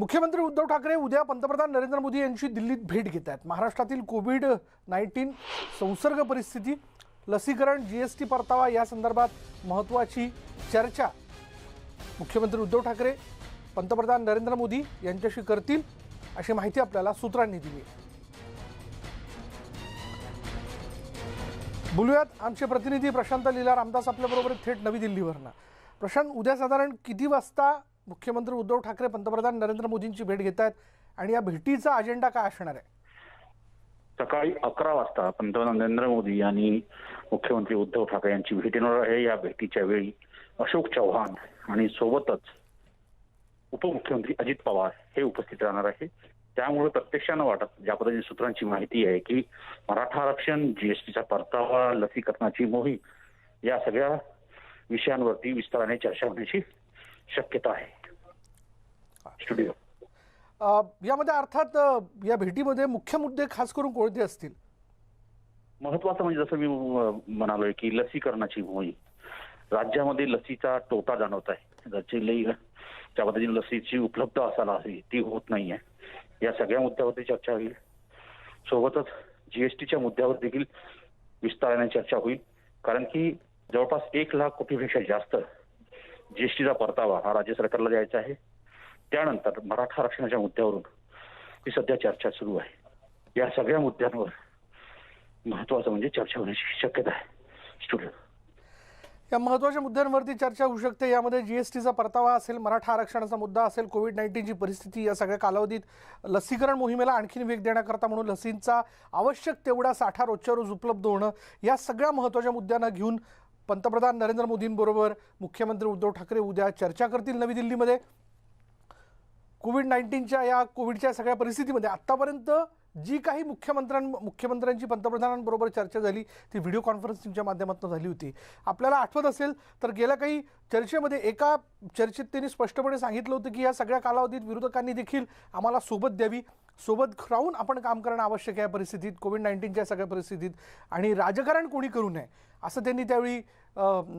मुख्यमंत्री उद्धव ठाकरे उद्या पंतप्रधान नरेंद्र मोदी यांची दिल्लीत भेट घेत आहेत. महाराष्ट्रातील कोविड नाईन्टीन संसर्ग परिस्थिती लसीकरण जी एस टी परतावा या संदर्भात महत्त्वाची चर्चा. मुख्यमंत्री उद्धव ठाकरे पंतप्रधान नरेंद्र मोदी यांच्याशी करतील अशी माहिती आपल्याला सूत्रांनी दिली बोलूयात आमचे प्रतिनिधी प्रशांत लीला रामदास आपल्याबरोबर थेट नवी दिल्लीवरनं. प्रशांत उद्या साधारण किती वाजता मुख्यमंत्री उद्धव ठाकरे पंतप्रधान नरेंद्र मोदींची भेट घेत आहेत आणि या भेटीचा अजेंडा काय असणार आहे? सकाळी अकरा वाजता पंतप्रधान नरेंद्र मोदी आणि मुख्यमंत्री उद्धव ठाकरे यांची भेट येणार आहे. या भेटीच्या वेळी अशोक चव्हाण आणि सोबतच उपमुख्यमंत्री अजित पवार हे उपस्थित राहणार आहे. त्यामुळे प्रत्यक्षानं वाटत ज्या पद्धतीने सूत्रांची माहिती आहे की मराठा आरक्षण जीएसटीचा परतावा लसीकरणाची मोहीम या सगळ्या विषयांवरती विस्ताराने चर्चा होण्याची शक्यता आहे. स्टुडिओ यामध्ये अर्थात या भेटीमध्ये मुख्य मुद्दे खास करून कोणते असतील? महत्वाचं म्हणजे जसं मी म्हणालोय की लसीकरणाची मोहीम. राज्यामध्ये लसीचा तोटा जाणवत आहे. ज्याची लई त्या पद्धतीने लसीची उपलब्ध असायला हवी ती होत नाहीये. या सगळ्या मुद्द्यावरती चर्चा होईल. सोबतच जीएसटीच्या मुद्द्यावर देखील विस्ताराने चर्चा होईल. कारण की जवळपास एक लाख कोटीपेक्षा जास्त जीएसटीचा परतावा हा राज्य सरकारला द्यायचा आहे. त्यानंतर मराठा आरक्षणाच्या मुद्द्यावरून ही सध्या चर्चा सुरू आहे. या सगळ्या मुद्द्यांवर महत्वाचं म्हणजे चर्चा होण्याची शक्यता आहे. स्टुडिओ या महत्त्वाच्या मुद्द्यांवरती चर्चा होऊ शकते. यामध्ये जी एस टीचा परतावा असेल मराठा आरक्षणाचा मुद्दा असेल कोविड नाईन्टीनची परिस्थिती या सगळ्या कालावधीत लसीकरण मोहिमेला आणखीन वेग देण्याकरता म्हणून लसींचा आवश्यक तेवढा साठा रोजच्या रोज उपलब्ध होणं या सगळ्या महत्त्वाच्या मुद्द्यांना घेऊन पंतप्रधान नरेंद्र मोदींबरोबर मुख्यमंत्री उद्धव ठाकरे उद्या चर्चा करतील नवी दिल्लीमध्ये. कोविड नाईन्टीनच्या या कोविडच्या सगळ्या परिस्थितीमध्ये आत्तापर्यंत जी काही मुख्यमंत्र्यां मुख्यमंत्र्यांची पंतप्रधानांबरोबर चर्चा झाली ती व्हिडिओ कॉन्फरन्सिंगच्या माध्यमातून झाली होती. आपल्याला आठवत असेल तर गेल्या काही चर्चेमध्ये एका चर्चेत त्यांनी स्पष्टपणे सांगितलं होतं की या सगळ्या कालावधीत विरोधकांनी देखील आम्हाला सोबत द्यावी सोबत राहून आपण काम करणं आवश्यक आहे या परिस्थितीत कोविड नाईन्टीनच्या सगळ्या परिस्थितीत. आणि राजकारण कोणी करू नये असं त्यांनी त्यावेळी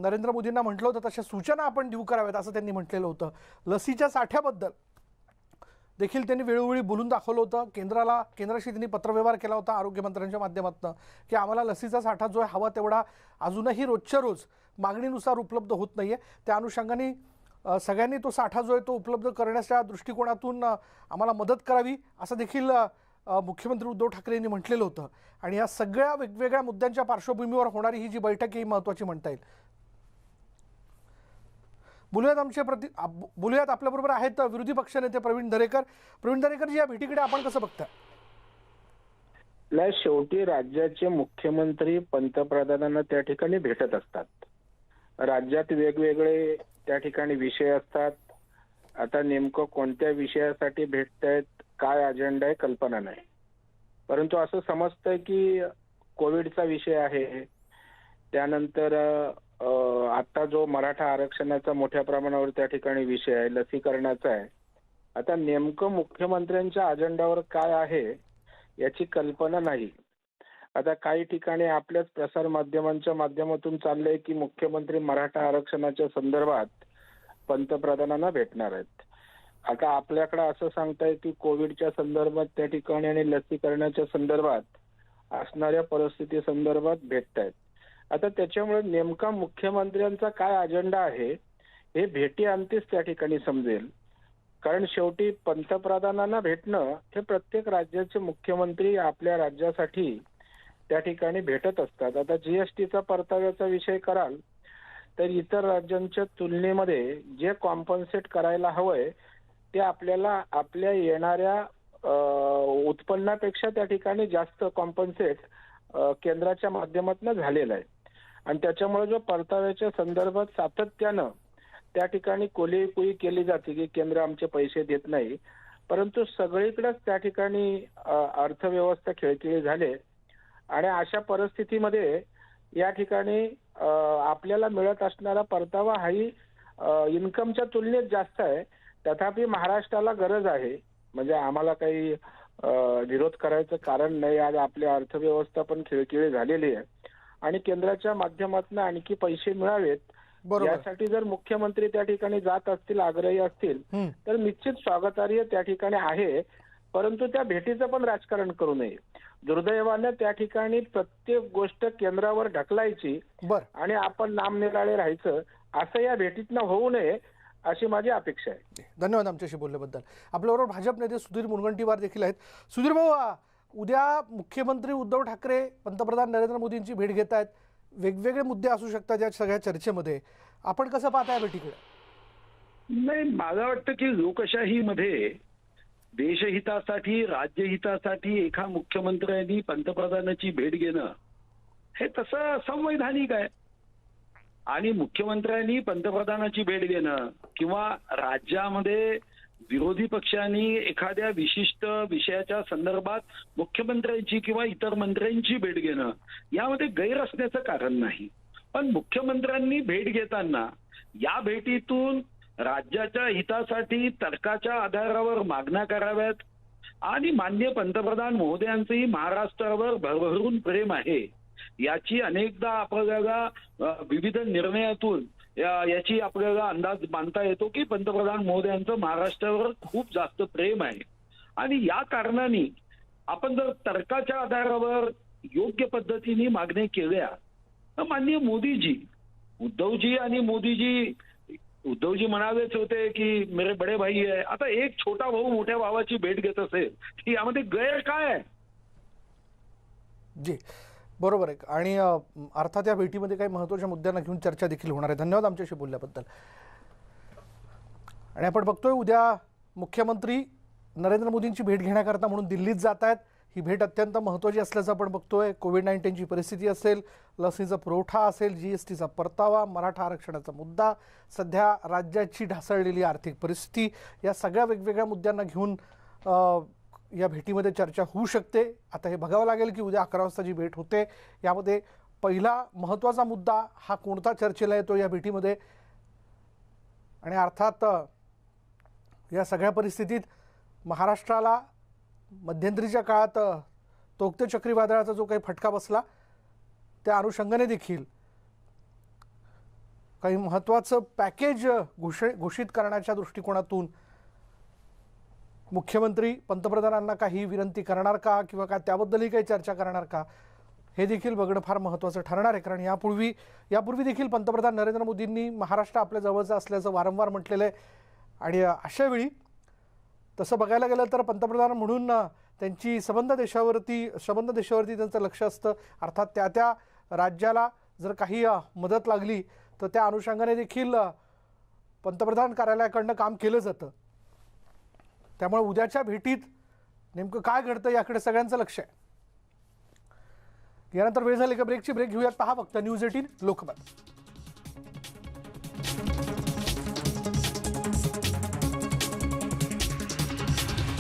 नरेंद्र मोदींना म्हटलं होतं तशा सूचना आपण देऊ कराव्यात असं त्यांनी म्हटलेलं होतं. लसीच्या साठ्याबद्दल देखील त्यांनी वेळोवेळी बोलून दाखवलं होतं. केंद्राला केंद्राशी त्यांनी पत्रव्यवहार केला होता आरोग्यमंत्र्यांच्या माध्यमातून की आम्हाला लसीचा साठा जो आहे हवा तेवढा अजूनही रोजच्या रोज मागणीनुसार उपलब्ध होत नाही आहे त्या अनुषंगाने सगळ्यांनी तो साठा जो आहे तो उपलब्ध करण्याच्या दृष्टिकोनातून आम्हाला मदत करावी असं देखील मुख्यमंत्री उद्धव ठाकरे यांनी म्हटलेलं होतं. आणि या सगळ्या वेगवेगळ्या मुद्द्यांच्या पार्श्वभूमीवर होणारी ही जी बैठक आहे ही महत्त्वाची म्हणता येईल. बोलूयात आमच्या प्रति बोलूयात आपल्याबरोबर आहेत विरोधी पक्षनेते प्रवीण दरेकर. प्रवीण दरेकर या भेटीकडे आपण कसं बघता शेवटी राज्याचे मुख्यमंत्री पंतप्रधानांना त्या ठिकाणी भेटत असतात. राज्यात वेगवेगळे त्या ठिकाणी विषय असतात. आता नेमकं कोणत्या विषयासाठी भेटतायत काय अजेंडा आहे कल्पना नाही. परंतु असं समजतंय की कोविडचा विषय आहे. त्यानंतर आता जो मराठा आरक्षणाचा मोठ्या प्रमाणावर त्या ठिकाणी विषय आहे लसीकरणाचा आहे आता नेमकं मुख्यमंत्र्यांच्या अजेंडावर काय आहे याची कल्पना नाही. आता काही ठिकाणी आपल्याच प्रसार माध्यमांच्या माध्यमातून चाललंय की मुख्यमंत्री मराठा आरक्षणाच्या संदर्भात पंतप्रधानांना भेटणार आहेत. आता आपल्याकडे असं सांगताय की कोविडच्या संदर्भात त्या ठिकाणी आणि लसीकरणाच्या संदर्भात असणाऱ्या परिस्थिती संदर्भात भेटतायत. आता त्याच्यामुळे नेमका मुख्यमंत्र्यांचा काय अजेंडा आहे हे भेटी अंतीच त्या ठिकाणी समजेल. कारण शेवटी पंतप्रधानांना भेटणं हे प्रत्येक राज्याचे मुख्यमंत्री आपल्या राज्यासाठी त्या ठिकाणी भेटत असतात. आता जीएसटीचा परताव्याचा विषय कराल तर इतर राज्यांच्या तुलनेमध्ये जे कॉम्पन्सेट करायला हवंय ते आपल्याला आपल्या येणाऱ्या उत्पन्नापेक्षा त्या ठिकाणी जास्त कॉम्पन्सेट केंद्राच्या माध्यमातून झालेलं आहे. आणि त्याच्यामुळे जो परताव्याच्या संदर्भात सातत्यानं त्या ठिकाणी कोलीकुई केली जाते की केंद्र आमचे पैसे देत नाही. परंतु सगळीकडेच त्या ठिकाणी अर्थव्यवस्था खेळखेळी झाले आणि अशा परिस्थितीमध्ये या ठिकाणी आपल्याला मिळत असणारा परतावा हाही इन्कमच्या तुलनेत जास्त आहे. तथापि महाराष्ट्राला गरज आहे. म्हणजे आम्हाला काही विरोध करायचं कारण नाही. आज आपली अर्थव्यवस्था पण खिळखिळी झालेली आहे. आणि केंद्राच्या माध्यमातून आणखी पैसे मिळावेत. यासाठी जर मुख्यमंत्री त्या ठिकाणी जात असतील आग्रही असतील. तर निश्चित स्वागतार्ह त्या ठिकाणी आहे. परंतु त्या भेटीचं पण राजकारण करू नये. दुर्दैवानं त्या ठिकाणी प्रत्येक गोष्ट केंद्रावर ढकलायची बर. आणि आपण नामनिराळे राहायचं असं या भेटीतनं होऊ नये अशी माझी अपेक्षा आहे. धन्यवाद आमच्याशी बोलल्याबद्दल. आपल्याबरोबर भाजप नेते सुधीर मुनगंटीवार देखील आहेत. सुधीर भाऊ उद्या मुख्यमंत्री उद्धव ठाकरे पंतप्रधान नरेंद्र मोदींची भेट घेत आहेत. वेगवेगळे मुद्दे असू शकतात या सगळ्या चर्चेमध्ये. आपण कसं पाहताय भेटीकडे नाही मला वाटतं की लोकशाहीमध्ये देशहितासाठी राज्यहितासाठी एका मुख्यमंत्र्यांनी पंतप्रधानाची भेट घेणं हे तसं संवैधानिक आहे. आणि मुख्यमंत्र्यांनी पंतप्रधानाची भेट घेणं किंवा राज्यामध्ये विरोधी पक्षांनी एखाद्या विशिष्ट विषयाच्या संदर्भात मुख्यमंत्र्यांची किंवा इतर मंत्र्यांची भेट घेणं यामध्ये गैर असण्याचं कारण नाही. पण मुख्यमंत्र्यांनी भेट घेताना या भेटीतून राज्याच्या हितासाठी तर्काच्या आधारावर मागण्या कराव्यात आणि मान्य पंतप्रधान महोदयांचंही महाराष्ट्रावर भरभरून प्रेम आहे. याची अनेकदा आपल्याला विविध निर्णयातून याची आपल्याला अंदाज बांधता येतो की पंतप्रधान मोदयांचं महाराष्ट्रावर खूप जास्त प्रेम आहे. आणि या कारणाने आपण जर तर्काच्या आधारावर योग्य पद्धतीने मागण्या केल्या तर माननीय मोदीजी उद्धवजी आणि मोदीजी उद्धवजी म्हणालेच होते की मेरे बडे भाई आहे आता एक छोटा भाऊ मोठ्या भावाची भेट घेत असेल की यामध्ये गैर काय आहे? जी. बरोबर आहे. आणि अर्थात या भेटीमध्ये काही महत्त्वाच्या मुद्द्यांना घेऊन चर्चा देखील होणार आहे. धन्यवाद आमच्याशी बोलल्याबद्दल. आणि आपण बघतोय उद्या मुख्यमंत्री नरेंद्र मोदींची भेट घेण्याकरता म्हणून दिल्लीत जात आहेत. ही भेट अत्यंत महत्त्वाची असल्याचं आपण बघतोय. कोविड नाईन्टीनची परिस्थिती असेल लसीचा पुरवठा असेल जी एस टीचा परतावा मराठा आरक्षणाचा मुद्दा सध्या राज्याची ढासळलेली आर्थिक परिस्थिती या सगळ्या वेगवेगळ्या मुद्द्यांना घेऊन या भेटीमध्ये चर्चा होऊ शकते. आता हे बघावं लागेल की उद्या अकरा वाजता जी भेट होते यामध्ये पहिला महत्त्वाचा मुद्दा हा कोणता चर्चेला येतो या भेटीमध्ये? आणि अर्थात या सगळ्या परिस्थितीत महाराष्ट्राला मध्यंतरीच्या काळात तोक्त तोक्ते चक्रीवादळाचा जो काही फटका बसला त्या अनुषंगाने देखील काही महत्त्वाचं पॅकेज घोष घोषित करण्याच्या दृष्टिकोनातून मुख्यमंत्री पंतप्रधानांना काही विनंती करणार का किंवा काय त्याबद्दलही काही चर्चा करणार का हे देखील बघणं फार महत्त्वाचं ठरणार आहे. कारण यापूर्वी यापूर्वी देखील पंतप्रधान नरेंद्र मोदींनी महाराष्ट्र आपल्या जवळचं असल्याचं वारंवार म्हटलेलं आहे. आणि अशावेळी तसं बघायला गेलं तर पंतप्रधान म्हणून त्यांची संबंध देशावरती संबंध देशावरती त्यांचं लक्ष असतं. अर्थात त्या त्या राज्याला जर काही मदत लागली तर त्या अनुषंगाने देखील पंतप्रधान कार्यालयाकडनं काम केलं जातं. त्यामुळे उद्याच्या भेटीत नेमकं काय घडतं याकडे सगळ्यांचं लक्ष आहे. यानंतर वेळ झाली का ब्रेकची ब्रेक घेऊयात. पहा फक्त न्यूज एटीन लोकमत.